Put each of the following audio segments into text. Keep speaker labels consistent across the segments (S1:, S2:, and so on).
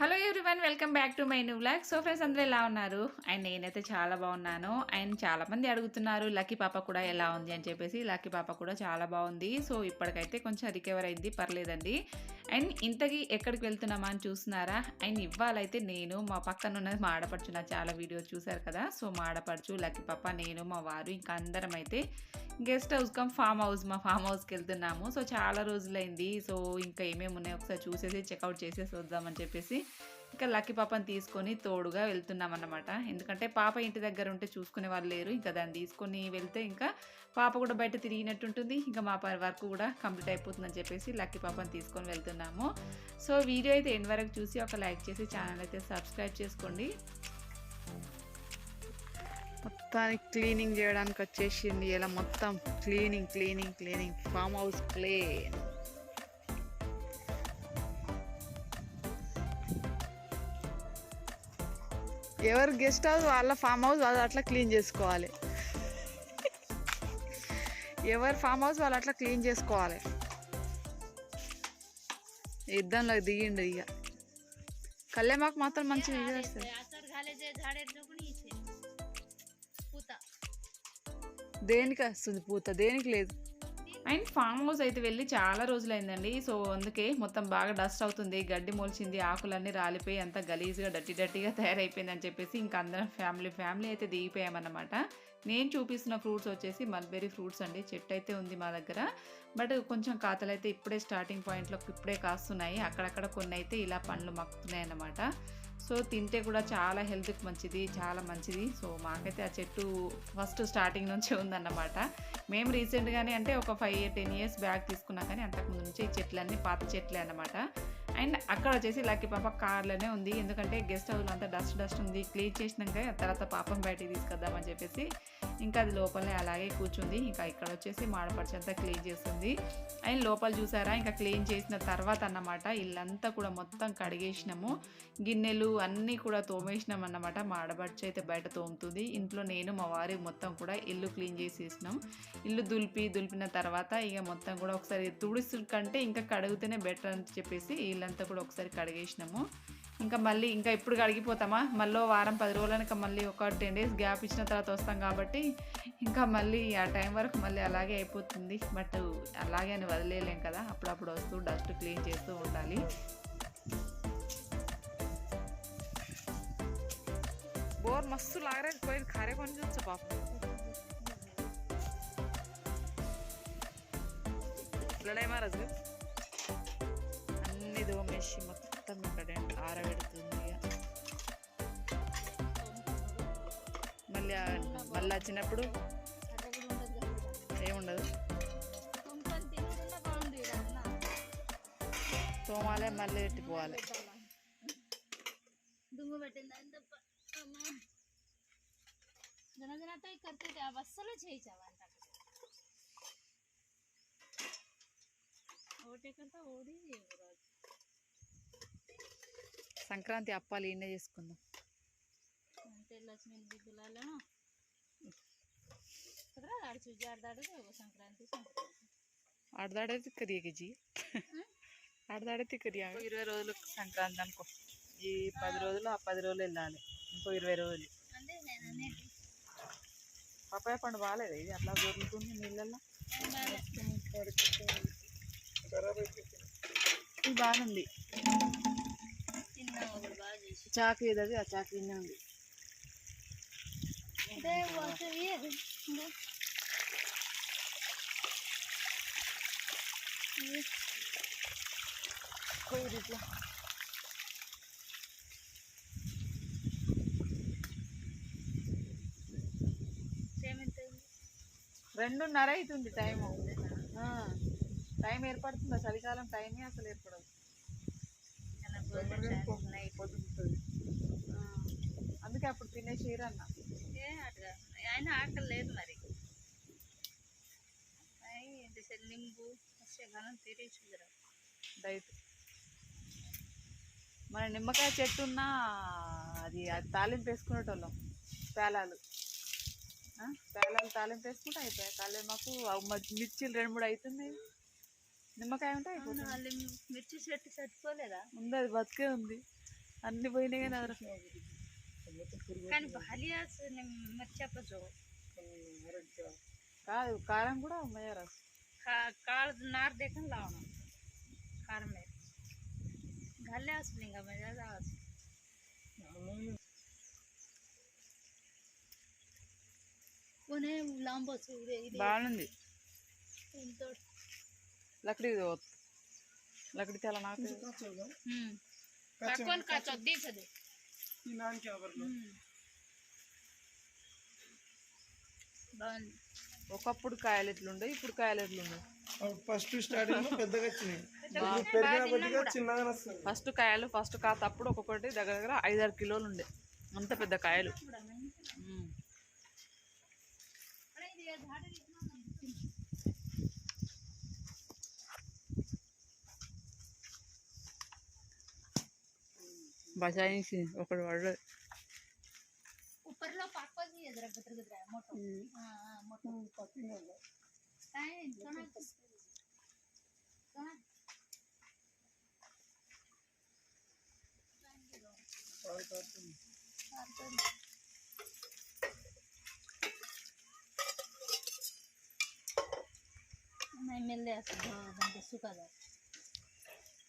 S1: Hello everyone welcome back to my new blog so friends అందరూ ఎలా ఉన్నారు? And నేనైతే చాలా బాగున్నాను. అండ్ చాలా మంది అడుగుతున్నారు లక్కీ పాప కూడా ఎలా ఉంది? అని చెప్పేసి. లక్కీ పాప కూడా చాలా బాగుంది. సో ఇప్పటికైతే కొంచెం రికవర్ అయింది పర్లేదండి. అండ్ ఇంతకీ ఎక్కడికి వెళ్తున్నామా అని చూస్తున్నారా? అండ్ ఇవ్వాలైతే నేను మా పక్కన ఉన్నది మా ఆడపడుచు నా చాలా వీడియోస్ చూశారు కదా సో మా ఆడపడుచు లక్కీ పాప నేను మా వారు ఇంకా అందరం అయితే guest house cum farm house మా ఫామ్ హౌస్కి వెళ్తున్నాము. సో చాలా రోజులైంది. సో ఇంకా ఏమేమి ఉన్నాయో ఒకసారి చూసేసి చెక్అవుట్ చేసేసి వద్దామని చెప్పేసి ఇంకా లక్కీ పాపని తీసుకొని తోడుగా వెళ్తున్నాం అన్నమాట ఎందుకంటే పాప ఇంటి దగ్గర ఉంటే చూసుకునే వాళ్ళు లేరు. ఇంకా దాన్ని తీసుకొని వెళ్తే ఇంకా పాప కూడా బయట తిరిగినట్టు ఉంటుంది. ఇంకా మా వర్క్ కూడా కంప్లీట్ అయిపోతుందని చెప్పేసి లక్కీ పాపని తీసుకొని వెళ్తున్నాము. సో వీడియో అయితే ఎండ్ వరకు చూసి ఒక లైక్ చేసి ఛానల్ అయితే సబ్స్క్రైబ్ చేసుకోండి. మొత్తానికి క్లీనింగ్ చేయడానికి వచ్చేసింది. ఇలా మొత్తం cleaning cleaning cleaning farm house clean. ఎవరు గెస్ట్ హౌస్ వాళ్ళ ఫామ్ హౌస్ వాళ్ళు అట్లా క్లీన్ చేసుకోవాలి. ఎవరు ఫామ్ హౌస్ వాళ్ళు అట్లా క్లీన్ చేసుకోవాలి. యుద్ధంలో దిగిండు ఇక కళ్యామాకు మాత్రం మంచి వస్తుంది. దేనికి వస్తుంది పూత? దేనికి లేదు? అండ్ ఫామ్ హౌస్ అయితే వెళ్ళి చాలా రోజులైందండి. సో అందుకే మొత్తం బాగా డస్ట్ అవుతుంది గడ్డి మొలిచింది ఆకులన్నీ రాలిపోయి అంతా గలీజ్గా డట్టి డట్టిగా తయారైపోయింది అని చెప్పేసి ఇంకా అందరం ఫ్యామిలీ ఫ్యామిలీ అయితే దిగిపోయామన్నమాట. నేను చూపిస్తున్న ఫ్రూట్స్ వచ్చేసి మల్బెరీ ఫ్రూట్స్ అండి. చెట్టు అయితే ఉంది మా దగ్గర. బట్ కొంచెం కాతలు అయితే ఇప్పుడే స్టార్టింగ్ పాయింట్లో ఇప్పుడే కాస్తున్నాయి. అక్కడక్కడ కొన్ని అయితే ఇలా పండ్లు మక్కుతున్నాయి అన్నమాట సో తింటే కూడా చాలా హెల్త్కి మంచిది చాలా మంచిది. సో మాకైతే ఆ చెట్టు ఫస్ట్ స్టార్టింగ్ నుంచే ఉందన్నమాట. మేము రీసెంట్గానే అంటే ఒక ఫైవ్ టెన్ ఇయర్స్ బ్యాక్ తీసుకున్నాం కానీ అంతకుముందు నుంచి ఈ చెట్లన్నీ పాత చెట్లే అన్నమాట. అండ్ అక్కడ వచ్చేసి లక్కీ పాప కార్లోనే ఉంది. ఎందుకంటే గెస్ట్ హౌస్లో అంతా డస్ట్ డస్ట్ ఉంది. క్లీన్ చేసినాక తర్వాత పాపం బయటికి తీసుకొద్దామని చెప్పేసి ఇంకా అది లోపలనే అలాగే కూర్చుంది. ఇంకా ఇక్కడ వచ్చేసి మాడపడిచి అంతా క్లీన్ చేస్తుంది. అండ్ లోపల చూసారా ఇంకా క్లీన్ చేసిన తర్వాత అన్నమాట ఇల్లంతా కూడా మొత్తం కడిగేసినాము. గిన్నెలు అన్నీ కూడా తోమేసినాం అన్నమాట. మా అయితే బయట తోముతుంది. ఇంట్లో నేను మా వారి మొత్తం కూడా ఇల్లు క్లీన్ చేసేసినాం. ఇల్లు దులిపి దులిపిన తర్వాత ఇక మొత్తం కూడా ఒకసారి తుడుసు కంటే ఇంకా కడిగితేనే బెటర్ అని చెప్పేసి ఇల్లంతా కూడా ఒకసారి కడిగేసినాము. ఇంకా మళ్ళీ ఇంకా ఇప్పుడు కడిగిపోతామా? మళ్ళీ వారం పది రోజులనక మళ్ళీ ఒక టెన్ డేస్ గ్యాప్ ఇచ్చిన తర్వాత వస్తాం కాబట్టి ఇంకా మళ్ళీ ఆ టైం వరకు మళ్ళీ అలాగే అయిపోతుంది. బట్ అలాగే అని వదిలేయలేం కదా. అప్పుడప్పుడు వస్తూ డస్ట్ క్లీన్ చేస్తూ ఉండాలి. బోర్ మస్తు లాగరే పోయి ఖారే కొని చూచ్చు పాప. ఇట్లనే మహారాజు. వేసి మొత్తం ఇక్కడ ఆరబెడుతుంది మళ్ళీ మళ్ళీ వచ్చినప్పుడు ఏముండదు. తోమాలి మళ్ళీ పెట్టిపోవాలి
S2: దుమ్ము పెట్టిందని జనజనతో కంటే ఓడి
S1: సంక్రాంతి అప్పాలు ఈయనే చేసుకుందాం.
S2: అంటే లక్ష్మీ చూజాడదాడు సంక్రాంతి సంక్రాంతి.
S1: ఆడదాడైతే కరియా కేజీ ఆడదాడైతే కరియా ఇరవై రోజులు సంక్రాంతి అనుకో. ఈ పది రోజులు ఆ పది రోజులు వెళ్ళాలి. ఇంకో ఇరవై రోజులు. పప్పాయ పండు బాగాలేదు? ఇది అట్లా దొరుకుతుంది నీళ్ళల్లో? ఇది బాగుంది
S2: తిన్నా ఒకడు బాగా చేసి
S1: చాకు ఇది ఆ చాకు ఇన్నే ఉంది ఇట్లా. రెండున్నర అవుతుంది టైము. టైం ఏర్పడుతుందా? చలికాలం టైమే అసలు ఏర్పడదు. అందుకే అప్పుడు తినేసి అన్న.
S2: ఏ అటుగా ఆయన ఆకలి లేదు మరి. నింబు మత్స్యగానం తిరిగి
S1: డైట్. మన నిమ్మకాయ చెట్టు ఉన్న అది అది తాలింపు వేసుకునేటోళ్ళం. పేలాలు. పేలాలు తాలింపు వేసుకుంటే అయిపోయాయి. కాలే మాకు మిర్చీలు రెండు మూడు అవుతున్నాయి నిమ్మకాయ
S2: ఉంటాయి మిర్చి చెట్టు చచ్చిపోలేదా
S1: ఉంది అది బతికే ఉంది.
S3: అన్ని పోయినాయి కానీ అదృష్టం
S2: కానీ భాలియా మిర్చి
S3: కాదు కారం కూడా మేయరా
S2: కాదు నార దేకం లావడం కారం మేర గల్లే వస్తుంది ఇంకా మెజాజా వస్తుంది కొనే లాంబోస్ బాగుంది. ఇంతో असू दे
S3: బాగుంది
S2: इंतो
S3: లకడీ లకడీ చాలా నాకు
S2: हम्म काकोन का चोद्दी सदे हम्म బాగుంది
S3: ఒకప్పుడు కాయలు ఎట్లుండే ఇప్పుడు కాయలు ఎట్లుండే
S4: ఫస్ట్ స్టార్టింగ్ లో పెద్దగా వచ్చినాయి ఇప్పుడు పెరిగిన కొద్దిగా చిన్నగా వస్తుంది
S3: ఫస్ట్ కాయలు ఫస్ట్ కాత అప్పుడు ఒక్కొక్కటి దగ్గర దగ్గర ఐదారు కిలోలు ఉండే అంత పెద్ద కాయలు भाषाएँ सी ओकर
S2: वाला ऊपरला पापच आहे जरा गटर गटर आहे मोठं हाँ मोठं कटिंग झालं काय कोणा कोणा और कर तुम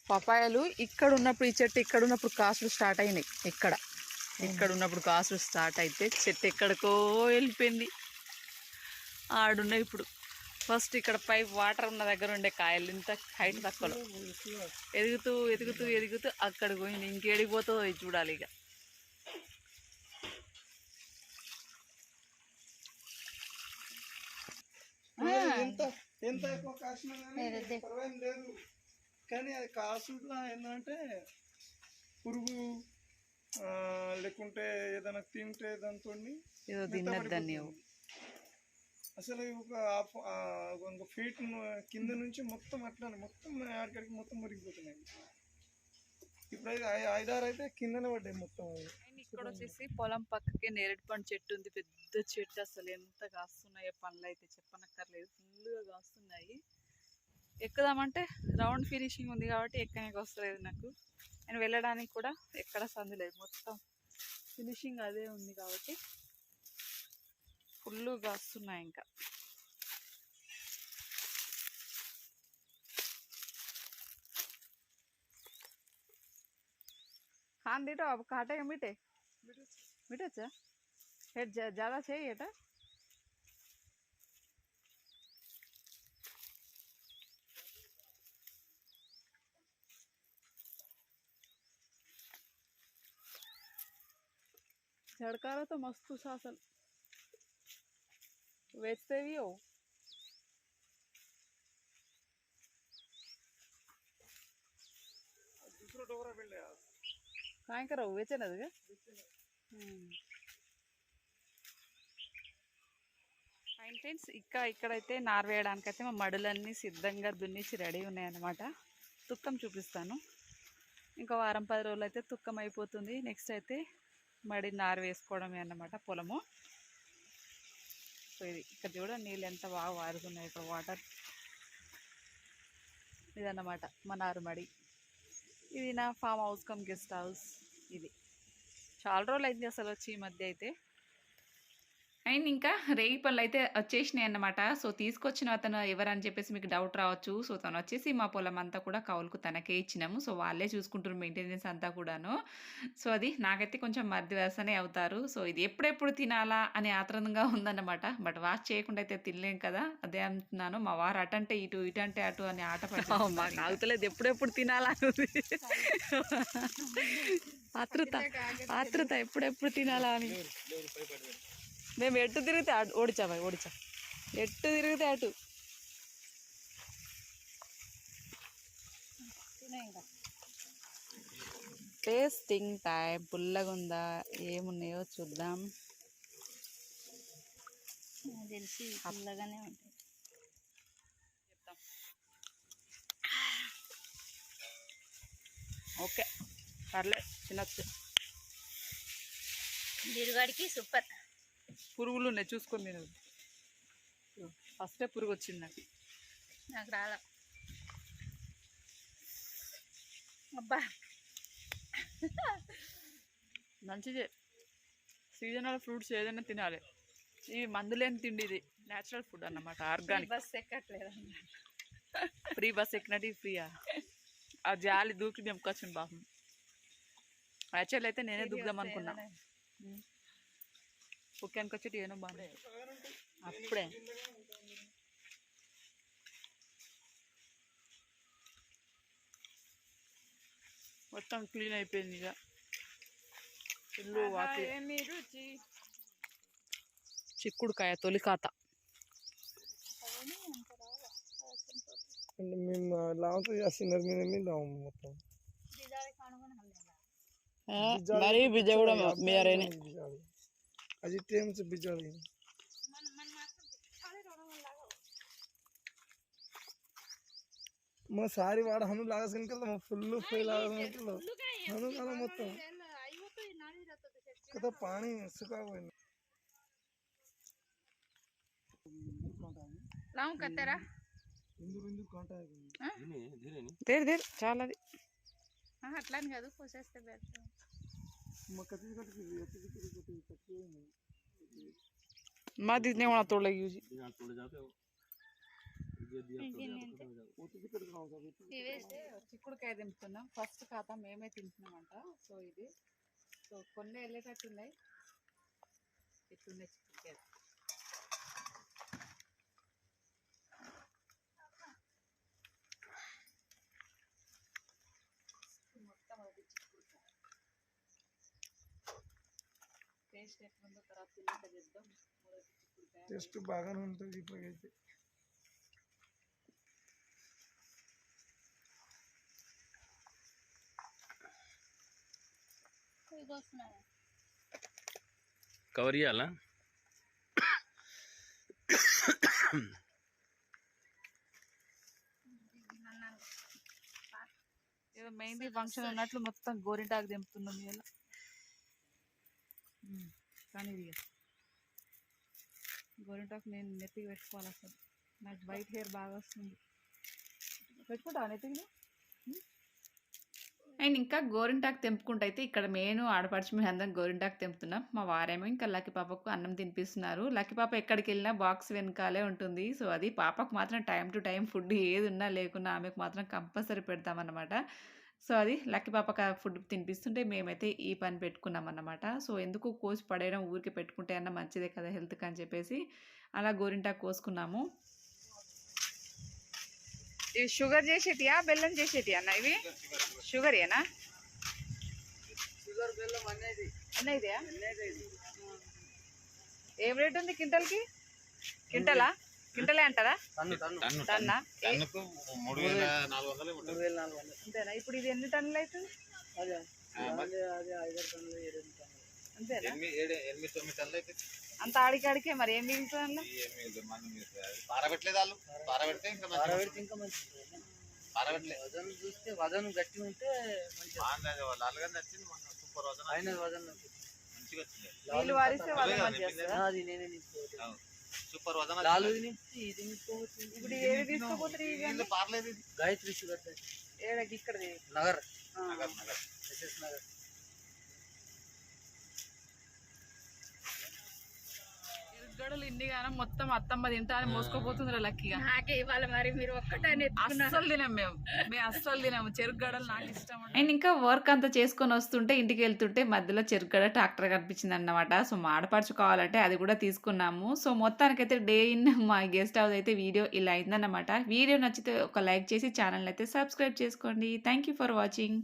S3: పపాయలు ఇక్కడ ఉన్నప్పుడు ఈ చెట్టు ఇక్కడ ఉన్నప్పుడు కాసులు స్టార్ట్ అయినాయి. ఇక్కడ. ఇక్కడ ఉన్నప్పుడు కాసులు స్టార్ట్ అయితే చెట్టు ఎక్కడికో వెళ్ళిపోయింది. ఆడున్నాయి ఇప్పుడు. ఫస్ట్ ఇక్కడ పై వాటర్ ఉన్న దగ్గర ఉండే కాయలు ఇంత హైట్ తక్కువలో. ఎదుగుతూ ఎదుగుతూ ఎదుగుతూ అక్కడ పోయింది. ఇంకేడికి పోతుందో ఇది చూడాలి ఇక.
S4: ఎంత ఎంత ఎక్కువ కాసిన లేదు కానీ అది కాసుడు ఏంటంటే పురుగు లేకుంటే ఏదైనా తింటే దాంతో అసలు ఒక ఒక ఫీట్ కింద నుంచి మొత్తం అట్లానే మొత్తం ఆడికాడికి మొత్తం మురిగిపోతున్నాయి. ఇప్పుడు ఐదారు అయితే కిందనే పడ్డాయి మొత్తం
S3: ఇక్కడ వచ్చేసి పొలం పక్కకి నేరేడు పండు చెట్టు ఉంది పెద్ద చెట్టు అసలు ఎంత కాస్తున్నాయో పండ్లు అయితే చెప్పనక్కర్లేదు ఫుల్గా కాస్తున్నాయి. ఎక్కుదామంటే రౌండ్ ఫినిషింగ్ ఉంది కాబట్టి ఎక్కడానికి వస్తలేదు నాకు నేను వెళ్ళడానికి కూడా ఎక్కడ సందు లేదు మొత్తం ఫినిషింగ్ అదే ఉంది కాబట్టి ఫుల్ కాస్తున్నాయి ఇంకా खान दे तो अब काटेगा मीठे मीठे अच्छा फिर ज- ज़्यादा चाहिए था झड़कारा तो मस्त था असल बेचते भी हो
S4: दूसरा डोरा వెళ్ళే
S3: काय करावं बेचेनच का ఫైన్ ఫ్రెండ్స్ ఇంకా ఇక్కడైతే నారు వేయడానికైతే మా మడులన్నీ సిద్ధంగా దున్నిచ్చి రెడీ ఉన్నాయన్నమాట తుక్కం చూపిస్తాను ఇంకా వారం పది రోజులు అయితే తుక్కం అయిపోతుంది నెక్స్ట్ అయితే మడి నారు వేసుకోవడమే అన్నమాట పొలము. సో ఇది ఇక్కడ చూడండి నీళ్ళు ఎంత బాగా వారుతున్నాయి ఇక్కడ వాటర్ ఇదన్నమాట మా నారు మడి. ఇది నా farm house cum guest house ఇది. చాలా రోజులు అయింది అసలు వచ్చి ఈ మధ్య అయితే. అండ్ ఇంకా రేగి పళ్ళు అయితే వచ్చేసినాయి అన్నమాట. సో తీసుకొచ్చిన అతను ఎవరని చెప్పేసి మీకు డౌట్ రావచ్చు. సో తను వచ్చేసి మా పొలం అంతా కూడా కౌలుకు తనకే ఇచ్చినాము. సో వాళ్ళే చూసుకుంటారు మెయింటెనెన్స్ అంతా కూడాను. సో అది నాకైతే కొంచెం మధ్య వరుసనే అవుతారు. సో ఇది ఎప్పుడెప్పుడు తినాలా అని ఆత్రంగా ఉందన్నమాట. బట్ వాష్ చేయకుండా అయితే తినలేం కదా. అదే అంటున్నాను. మా వారు అటంటే ఇటు ఇటు అంటే అటు అని ఆట మాకు ఆగుతలేదు ఎప్పుడెప్పుడు తినాలా అని ఆతృత ఆతృత ఎప్పుడెప్పుడు తినాలా అని. మేము ఎటు తిరిగితే అటు ఓడిచా బాయ్ ఓడిచా. ఎటు తిరిగితే అటు. టేస్టింగ్ టైం పుల్లగా ఉందా ఏమున్నాయో చూద్దాం.
S2: తెలిసి పుల్లగానే ఉంటాయి.
S3: ఓకే. పర్లే తినచ్చు.
S2: బిరుగాడికి సూపర్.
S3: పురుగులు ఉన్నాయి చూసుకొని తినదు ఫస్టే పురుగు వచ్చింది నాకు.
S2: నాకు రాదా అబ్బా.
S3: మంచిదే సీజనల్ ఫ్రూట్స్ ఏదైనా తినాలి. ఈ మందులేని తిండి ఇది. న్యాచురల్ ఫుడ్ అన్నమాట ఆర్గానిక్.
S2: బస్ ఎక్కట్లేదు
S3: ఫ్రీ బస్ ఎక్కినట్టు ఫ్రీయా? ఆ జాలి దూకి నింపుకొచ్చింది పాపం. యాక్చువల్ అయితే నేనే దుగ్దాం అనుకున్నా. కుక్కానికి వచ్చి ఏనో బాగుంది అప్పుడే మొత్తం క్లీన్ అయిపోయింది ఇక ఇల్లు వాకి చిక్కుడుకాయ తొలికాత
S4: అంటే మేము లావుతో చేస్తున్నారు మేము ఏమి లావు మొత్తం
S2: బిజారి కానుకొని హల్లేలా
S3: మరీ బిజ కూడా మీరేనే
S4: బిజాలి అది టైమ్స్ బిజాలి
S2: మన మన
S4: సారి వాడు హను లాగసుకుని మా ఫుల్ ఫ్రై లాగసుకుని హను కాల మొత్తం. కదా పానీ సుఖాపోయింది
S2: లావు కత్తెరా?
S3: దేర్ దేర్ చాలా అది
S2: అట్లా అని కాదు కోసేస్తే బెటర్
S4: మా కత్తి కట్టి కత్తి కట్టి కట్టి
S3: మా దిద్నే ఉన్నా తోడ యూజ్
S4: ఒత్తి కట్టి కావాలి కాబట్టి
S2: ఇవేస్తే
S3: చిక్కుడుకాయ తింటున్నాం ఫస్ట్ ఖాతా మేమే తింటున్నామంట సో ఇది సో కొన్ని వెళ్ళేటట్టు ఉన్నాయి ఎట్లున్నాయి చిక్కుడుకాయ టేస్ట్ ఎట్లుందో తర్వాత తిన్నాక చేద్దాం. మొదటి చిక్కుడుకాయ
S4: టేస్ట్ బాగానే ఉంటుంది ఇప్పటికైతే
S5: కవర్ చేయాలా
S3: ఏదో మెహందీ ఫంక్షన్ ఉన్నట్లు మొత్తం గోరింటాకు దింపుతున్నాం ఇలా కానీ ఇది గోరింటాకు నేను నెత్తికి పెట్టుకోవాలి అసలు. నాకు వైట్ హెయిర్ బాగా వస్తుంది. పెట్టుకుంటావా నెత్తికి? అండ్ ఇంకా గోరింటాకు తెంపుకుంటూ అయితే ఇక్కడ నేను ఆడపడిచి మేము అందరం గోరింటాకు తెంపుతున్నాం. మా వారేమో ఇంకా లక్కీ పాపకు అన్నం తినిపిస్తున్నారు. లక్కీ పాప ఎక్కడికి వెళ్ళినా బాక్స్ వెనకాలే ఉంటుంది. సో అది పాపకు మాత్రం టైం టు టైం ఫుడ్ ఏది ఉన్నా లేకున్నా ఆమెకు మాత్రం కంపల్సరీ పెడతామన్నమాట. సో అది లక్కీ పాపకు ఫుడ్ తినిపిస్తుంటే మేమైతే ఈ పని పెట్టుకున్నాం అన్నమాట సో ఎందుకు కోసి పడేయడం ఊరికి పెట్టుకుంటే అన్న మంచిదే కదా హెల్త్కి అని చెప్పేసి అలా గోరింటాకు కోసుకున్నాము. ఇవి షుగర్ చేసేటియా బెల్లం చేసేటియా అన్న ఇవి? షుగర్ ఏనా
S4: షుగర్ బెల్లం అనేది
S3: అన్నయ్యా
S4: అనేది
S3: ఏం రేట్ ఉంది క్వింటల్కి క్వింటలా క్వింటలే అంటారా?
S4: టన్ను
S3: అంతేనా? ఇప్పుడు ఇది ఎన్ని టన్నులు అవుతుంది? అంత ఆడికాడికే మరి ఏం మిగులుతుంది
S5: పారబెట్టలేదు వాళ్ళు? పారబెడితే ఇంకా
S4: మంచిది.
S5: పారబెట్టలేదు
S4: వజన్ చూస్తే వజన్ గట్టి ఉంటే మంచిది.
S5: నచ్చింది సూపర్ వజన్
S4: ఆయన వజన్
S5: మంచిగా వచ్చింది.
S3: నీళ్ళు వారిస్తే వాళ్ళు
S5: అదే
S3: మంచిగా?
S4: అది నేనే.
S5: సూపర్ వజన్
S4: లాలు నింపి ఇది నింపుకోవచ్చు
S3: ఇప్పుడు ఏది తీసుకోపోతారు
S5: పారలేదు
S4: గాయత్రి షుగర్
S3: ఏడకి ఇక్కడది?
S4: నగర్.
S3: ఆ.
S5: నగర్ నగర్.
S4: ఎస్ఎస్ నగర్.
S3: ఎరుగడలు ఇన్ని గానం మొత్తం అత్తమ్మ తింటా అని మోసుకోపోతుందిరా లక్కీగా.
S2: నాకే ఇవాళ మరి మీరు ఒక్కటే
S3: అస్సలు తినం మేము. మేము అస్సలు తినము చెరుగడలు నాకు ఇష్టం అండ్ ఇంకా వర్క్ అంతా చేసుకొని వస్తుంటే ఇంటికి వెళ్తుంటే మధ్యలో చెరుగడ ట్రాక్టర్ కనిపించింది అన్నమాట. సో మాడపరచుకోవాలంటే అది కూడా తీసుకున్నాము. సో మొత్తానికైతే డే ఇన్ మా గెస్ట్ హౌస్ అయితే వీడియో ఇలా అయిందన్నమాట. వీడియో నచ్చితే ఒక లైక్ చేసి ఛానల్ అయితే సబ్స్క్రైబ్ చేసుకోండి. Thank you for watching